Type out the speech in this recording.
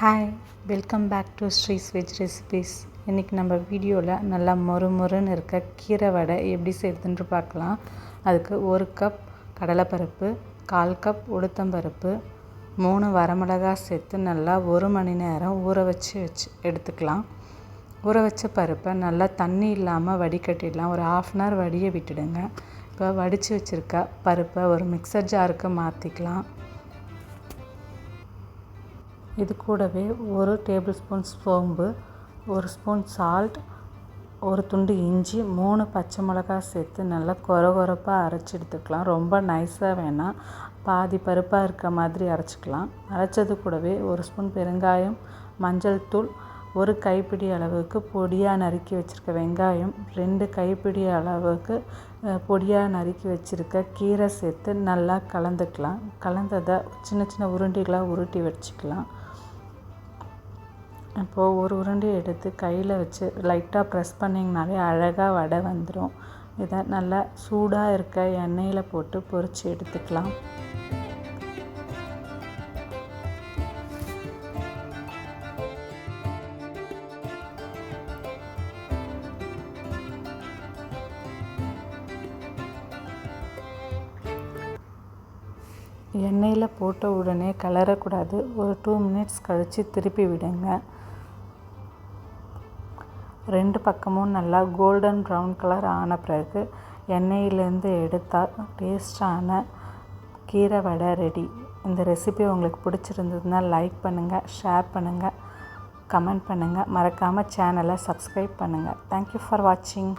Hi welcome back to Sri's veg recipes இன்றைக்கி நம்ம வீடியோவில் நல்லா மொறு மொறுன்னு இருக்க கீரை வடை எப்படி செய்யுதுன்னு பார்க்கலாம். அதுக்கு ஒரு கப் கடலைப்பருப்பு கால் கப் உளுத்தம்பருப்பு மூணு வரமிளகா சேர்த்து நல்லா ஒரு மணி நேரம் ஊற வச்சு வச்சு எடுத்துக்கலாம். ஊற வச்ச பருப்பை நல்லா தண்ணி இல்லாமல் வடிகட்டிடலாம். ஒரு ஆஃப் அன் ஹவர் வடியை விட்டுடுங்க. இப்போ வடித்து வச்சுருக்க பருப்பை ஒரு மிக்சர் ஜாருக்கு மாற்றிக்கலாம் இது கூடவே ஒரு டேபிள் ஸ்பூன் சோம்பு ஒரு ஸ்பூன் சால்ட் ஒரு துண்டு இஞ்சி மூணு பச்சை மிளகா சேர்த்து நல்லா கொர கொரப்பாக அரைச்சி எடுத்துக்கலாம். ரொம்ப நைஸாக வேணாம். பாதி பருப்பாக இருக்க மாதிரி அரைச்சிக்கலாம். அரைச்சது கூடவே ஒரு ஸ்பூன் பெருங்காயம் மஞ்சள் தூள் ஒரு கைப்பிடி அளவுக்கு பொடியாக நறுக்கி வச்சுருக்க வெங்காயம் ரெண்டு கைப்பிடி அளவுக்கு பொடியாக நறுக்கி வச்சுருக்க கீரை சேர்த்து நல்லா கலந்துக்கலாம். கலந்ததை சின்ன சின்ன உருண்டைகளாக உருட்டி வச்சுக்கலாம். இப்போது ஒரு உருண்டையை எடுத்து கையில் வச்சு லைட்டாக ப்ரெஸ் பண்ணிங்கனாலே அழகாக வடை வந்துடும் இதை நல்லா சூடாக இருக்க எண்ணெயில் போட்டு பொரித்து எடுத்துக்கலாம். எண்ணெயில் போட்ட உடனே கலரக்கூடாது. ஒரு டூ மினிட்ஸ் கழித்து திருப்பி விடுங்க. ரெண்டு பக்கமும் நல்லா கோல்டன் ப்ரௌன் கலர் ஆன பிறகு எண்ணெயிலேருந்து எடுத்தால் டேஸ்டான கீரை வடை ரெடி இந்த ரெசிபி உங்களுக்கு பிடிச்சிருந்ததுன்னா லைக் பண்ணுங்கள் ஷேர் பண்ணுங்கள் கமெண்ட் பண்ணுங்கள் மறக்காமல் சேனலை சப்ஸ்கிரைப் பண்ணுங்கள் தேங்க்யூ ஃபார் வாட்சிங்